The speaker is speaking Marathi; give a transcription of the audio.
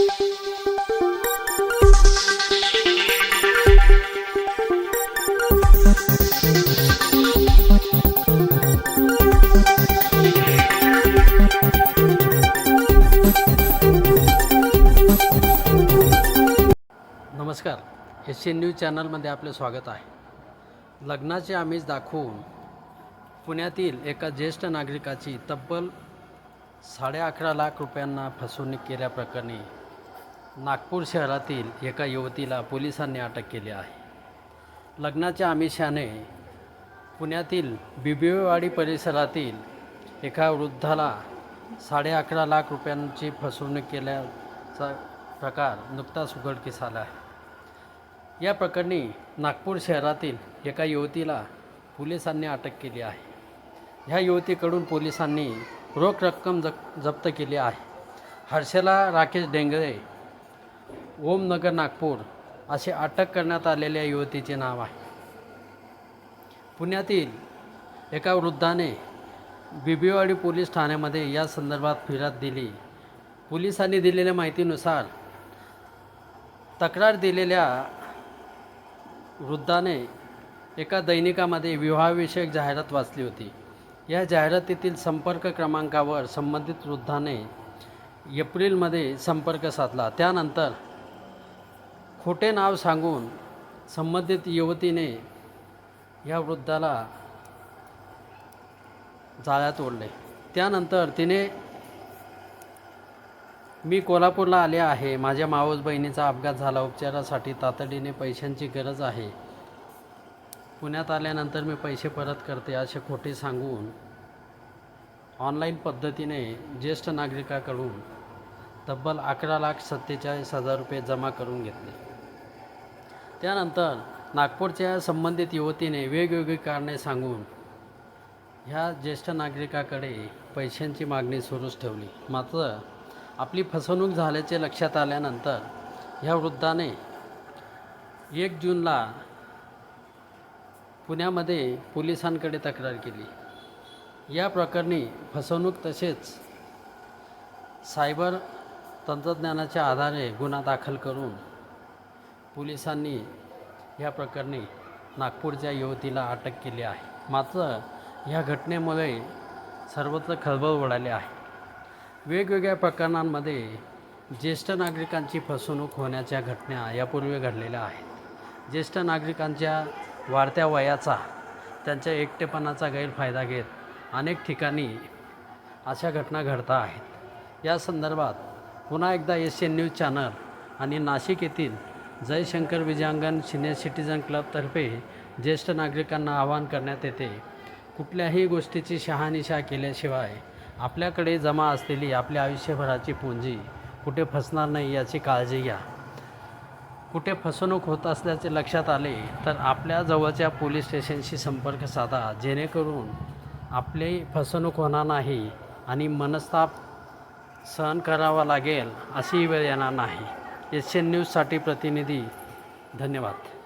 नमस्कार. एस एन न्यूज चॅनलमध्ये आपले स्वागत आहे. लग्नाचे आमिष दाखवून पुण्यातील एका ज्येष्ठ नागरिकाची तब्बल साडे अकरा लाख रुपयांना फसवणूक केल्याप्रकरणी नागपूर शहरातील एका युवतीला पोलिसांनी अटक केली आहे. लग्नाच्या आमिषाने पुण्यातील बिबिवेवाडी परिसरातील एका वृद्धाला साडे अकरा लाख रुपयांची फसवणूक केल्याचा प्रकार नुकताच उघडकीस आला आहे. या प्रकरणी नागपूर शहरातील एका युवतीला पोलिसांनी अटक केली आहे. ह्या युवतीकडून पोलिसांनी रोख रक्कम जप जप्त केली आहे. हर्षला राकेश डेंगळे ओमनगर नागपूर असे अटक करण्यात आलेल्या युवतीचे नाव आहे. पुण्यातील एका वृद्धाने बिबीवाडी पोलीस ठाण्यामध्ये या संदर्भात फिर्याद दिली. पोलिसांनी दिलेल्या माहितीनुसार तक्रार दिलेल्या वृद्धाने एका दैनिकामध्ये विवाहविषयक जाहिरात वाचली होती. या जाहिरातीतील संपर्क क्रमांकावर संबंधित वृद्धाने एप्रिलमध्ये संपर्क साधला. त्यानंतर खोटे नाव सांगून संबंधित युवतीने या वृद्धाला जाळ्यात ओढले. त्यानंतर तिने मी कोल्हापूरला आले आहे. माझ्या मावस बहिणीचा अपघात झाला. उपचारासाठी तातडीने पैशांची गरज आहे. पुण्यात आल्यानंतर मी पैसे परत करते असे खोटे सांगून ऑनलाईन पद्धतीने ज्येष्ठ नागरिकाकडून तब्बल अकरा लाख सत्तेचाळीस हजार रुपये जमा करून घेतले. त्यानंतर नागपूरच्या संबंधित युवतीने वेगवेगळी कारणे सांगून ह्या ज्येष्ठ नागरिकाकडे पैशांची मागणी सुरूच ठेवली. मात्र आपली फसवणूक झाल्याचे लक्षात आल्यानंतर ह्या वृद्धाने एक जूनला पुण्यामध्ये पोलिसांकडे तक्रार केली. या प्रकरणी फसवणूक तसेच सायबर तंत्रज्ञानाच्या आधारे गुन्हा दाखल करून पोलिसांनी या प्रकरणी नागपूरच्या युवतीला अटक केली आहे. मात्र ह्या घटनेमुळे सर्वत्र खळबळ उडाली आहे. वेगवेगळ्या प्रकरणांमध्ये ज्येष्ठ नागरिकांची फसवणूक होण्याच्या घटना यापूर्वी घडलेल्या आहेत. ज्येष्ठ नागरिकांच्या वाढत्या वयाचा त्यांच्या एकटेपणाचा गैरफायदा घेत अनेक ठिकाणी अशा घटना घडता आहेत. या संदर्भात पुन्हा एकदा एस एन न्यूज चॅनल आणि नाशिक येथील जयशंकर विजयांगण सिनियर सिटीजन क्लबतर्फे ज्येष्ठ नागरिकांना आवाहन करण्यात येते. कुठल्याही गोष्टीची शहानिशा केल्याशिवाय आपल्याकडे जमा असलेली आपल्या आयुष्यभराची पुंजी कुठे फसणार नाही याची काळजी घ्या. कुठे फसवणूक होत असल्याचे लक्षात आले तर आपल्या जवळच्या पोलीस स्टेशनशी संपर्क साधा जेणेकरून आपली फसवणूक होणार नाही आणि मनस्ताप सहन करावा लागेल अशी वेळ येणार नाही. एस एन न्यूजसाठी प्रतिनिधी धन्यवाद.